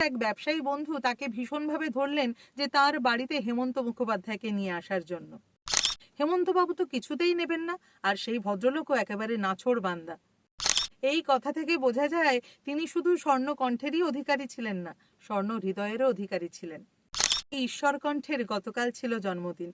এক ব্যবসায়ী বন্ধু তাকে ভীষণভাবে ধরলেন যে তার বাড়িতে হেমন্ত মুখোপাধ্যায়কে নিয়ে আসার জন্য। হেমন্তবাবু তো কিছুতেই নেবেন না, আর সেই ভদ্রলোকও একেবারে নাছোড় বান্দা। এই কথা থেকে বোঝা যায়, তিনি শুধু স্বর্ণ কণ্ঠেরই অধিকারী ছিলেন না স্বর্ণ হৃদয়েরও অধিকারী ছিলেন। এই ঈশ্বর কণ্ঠের গতকাল ছিল জন্মদিন।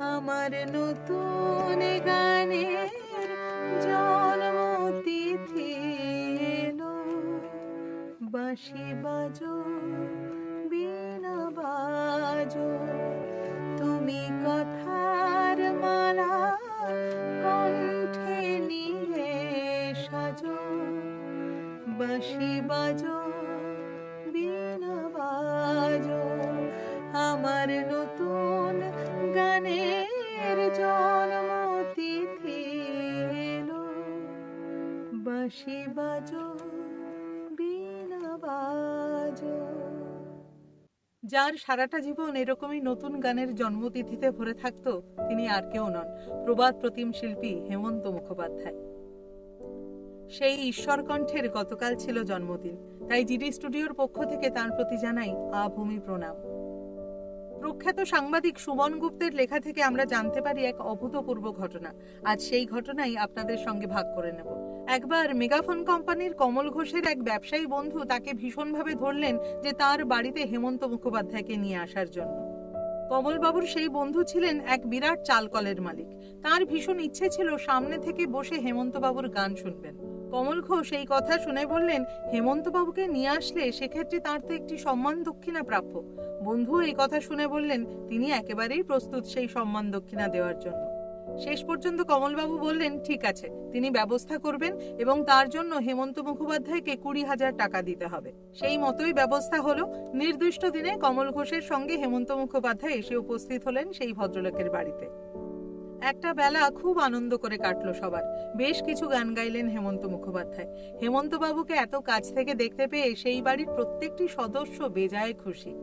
আমার নতুন গানে জন্মতিথি এলো। বাঁশি বাজো বীণা বাজো। তুমি কথার মালা কণ্ঠে নিয়ে সাজো। বাঁশি বাজো বাঁশি বাজো বীণা বাজো। যার সারাটা জীবন এরকমই নতুন গানের জন্মতিথিতে ভরে থাকত, তিনি আর কেউ নন, প্রবাদ প্রতিম শিল্পী হেমন্ত মুখোপাধ্যায়। সেই ঈশ্বর কণ্ঠের গতকাল ছিল জন্মদিন, তাই জিডি স্টুডিওর পক্ষ থেকে তার প্রতি জানাই আভূমি প্রণাম। প্রখ্যাত সাংবাদিক সুমন গুপ্তের লেখা থেকে আমরা জানতে পারি এক অভূতপূর্ব ঘটনা। আজ সেই ঘটনাই আপনাদের সঙ্গে ভাগ করে নেব। একবার মেগাফোন কোম্পানির কমল ঘোষের এক ব্যবসায়ী বন্ধু তাকে ভীষণভাবে ধরলেন যে তার বাড়িতে হেমন্ত মুখোপাধ্যায়কে নিয়ে আসার জন্য। কমলবাবুর সেই বন্ধু ছিলেন এক বিরাট চালকলের মালিক। তার ভীষণ ইচ্ছে ছিল সামনে থেকে বসে হেমন্তবাবুর গান শুনবেন। কমল ঘোষ এই কথা শুনে বললেন, হেমন্তবাবুকে নিয়ে আসলে সেক্ষেত্রে তার তো একটি সম্মান দক্ষিণা প্রাপ্য। বন্ধু এই কথা শুনে বললেন, তিনি একেবারেই প্রস্তুত সেই সম্মান দক্ষিণা দেওয়ার জন্য। শেষ পর্যন্ত কমলবাবু বললেন, ঠিক আছে, তিনি ব্যবস্থা করবেন এবং তার জন্য হেমন্ত মুখোপাধ্যায়কে কুড়ি হাজার টাকা দিতে হবে। সেই মতোই ব্যবস্থা হলো। নির্দিষ্ট দিনে কমল ঘোষের সঙ্গে হেমন্ত মুখোপাধ্যায় এসে উপস্থিত হলেন সেই ভদ্রলোকের বাড়িতে। একটা বেলা খুব আনন্দ করে কাটলো সবার। বেশ কিছু গান গাইলেন হেমন্ত মুখোপাধ্যায়। হেমন্ত বাবুকে এত কাছ থেকে দেখতে পেয়ে সেই বাড়ির প্রত্যেকটি সদস্য বেজায় খুশি।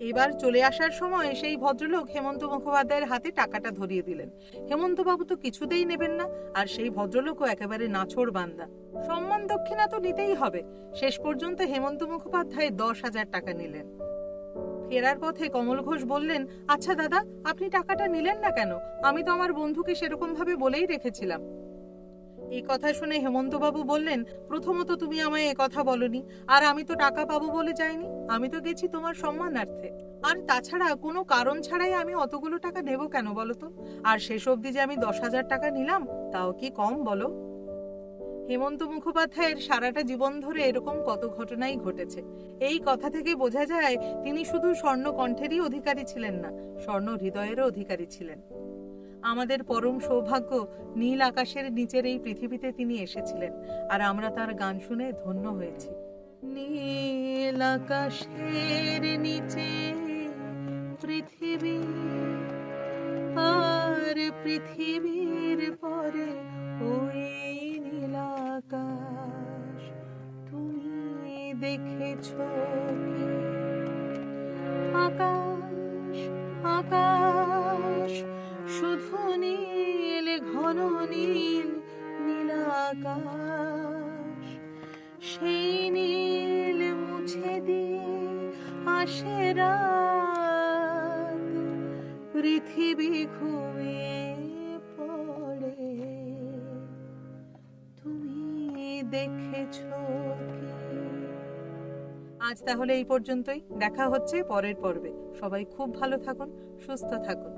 এবার চলে আসার সময় সেই ভদ্রলোক হেমন্ত মুখোপাধ্যায়ের হাতে টাকাটা ধরিয়ে দিলেন। হেমন্ত বাবু তো কিছুতেই নেবেন না, আর সেই ভদ্রলোকও একেবারে নাছোড় বান্দা। সম্মান দক্ষিণা তো নিতেই হবে। শেষ পর্যন্ত হেমন্ত মুখোপাধ্যায় দশ হাজার টাকা নিলেন। ফেরার পথে কমল ঘোষ বললেন আচ্ছা দাদা, আপনি টাকাটা নিলেন না কেন? আমি তো আমার বন্ধুকে সেরকম ভাবে বলেই রেখেছিলাম। এই কথা শুনে হেমন্তবাবু বললেন, প্রথমত তুমি আমায় এ কথা বলনি, আর আমি তো টাকা পাবো বলে যাইনি, আমি তো গেছি তোমার সম্মানার্থে। আর তাছাড়া কোনো কারণ ছাড়াই আমি অতগুলো টাকা নেব কেন বলো তো? আর শেষ অবধি যে আমি দশ হাজার টাকা নিলাম, তাও কি কম বলো? হেমন্ত মুখোপাধ্যায়ের সারাটা জীবন ধরে এরকম কত ঘটনাই ঘটেছে। এই কথা থেকে বোঝা যায়, তিনি শুধু স্বর্ণ কণ্ঠেরই অধিকারী ছিলেন না, স্বর্ণ হৃদয়েরও অধিকারী ছিলেন। আমাদের পরম সৌভাগ্য, নীল আকাশের নিচের এই পৃথিবীতে তিনি এসেছিলেন, আর আমরা তার গান শুনে ধন্য হয়েছি। নীল আকাশের নিচে পৃথিবী, আর পৃথিবীর পরে দেখেছ কি? আকাশ আকাশ, শুধু নীল, ঘন নীল নীল আকাশ। সেই নীল মুছে দিয়ে আসে রাত। পৃথিবী ঘুমিয়ে পড়ে। তুমি দেখেছ আজ তাহলে এই পর্যন্তই। দেখা হচ্ছে পরের পর্বে। সবাই খুব ভালো থাকুন সুস্থ থাকুন।